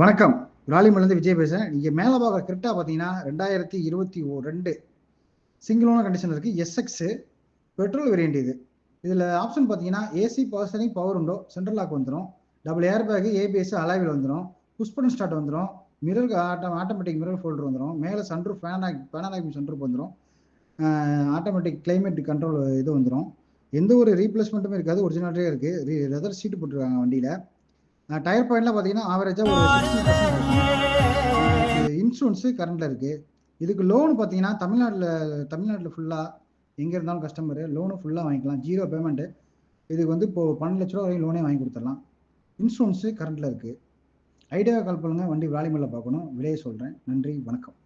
வணக்கம். விராலிமலேருந்து விஜய் பேசுகிறேன் நீங்கள் மேலே பார்க்குற கிரிப்டா பார்த்தீங்கன்னா ரெண்டாயிரத்தி இருபத்தி ஓ ரெண்டு சிங்கிளான கண்டிஷன் இருக்குது எஸ்எக்ஸு பெட்ரோல் வேரியண்ட் இது. இதில் ஆப்ஷன் பார்த்தீங்கன்னா ஏசி பர்சனிங் பவர் உண்டோ சென்ட்ரல் லாக் வந்துடும் double air bag A B S அலாவில் வந்துடும் புஷ் பட்டன் ஸ்டார்ட் வந்துடும் mirror auto automatic mirror folder வந்துடும் மேலே சன்ரூஃப் பேனாக் பேனாக் சன்ரூஃப் வந்துடும் ஆட்டோமேட்டிக் கிளைமேட் கண்ட்ரோல் இது வந்துடும் எந்த ஒரு ரீப்ளேஸ்மெண்ட்டுமே இருக்காது. ஒரிஜினாலிட்டியே இருக்குது ரெதர் சீட்டு போட்டிருக்காங்க வண்டியில். டயர் பாயிண்ட்லாம் பார்த்தீங்கன்னா ஆவரேஜாக ஒரு இன்சூரன்ஸு கரண்டில் இருக்குது இதுக்கு லோன் பார்த்தீங்கன்னா தமிழ்நாட்டில் தமிழ்நாட்டில் ஃபுல்லாக எங்கே இருந்தாலும் கஸ்டமரு லோனு ஃபுல்லாக வாங்கிக்கலாம். ஜீரோ பேமெண்ட்டு இதுக்கு வந்து இப்போது பன்னெண்டு லட்ச ரூபா வரைக்கும் லோனே வாங்கி கொடுத்துடலாம். இன்சூரன்ஸு கரண்டில் இருக்குது ஐடியாவை கால் பண்ணுங்கள் வண்டி வேலைமல்ல பார்க்கணும். விலையை சொல்கிறேன் நன்றி. வணக்கம்.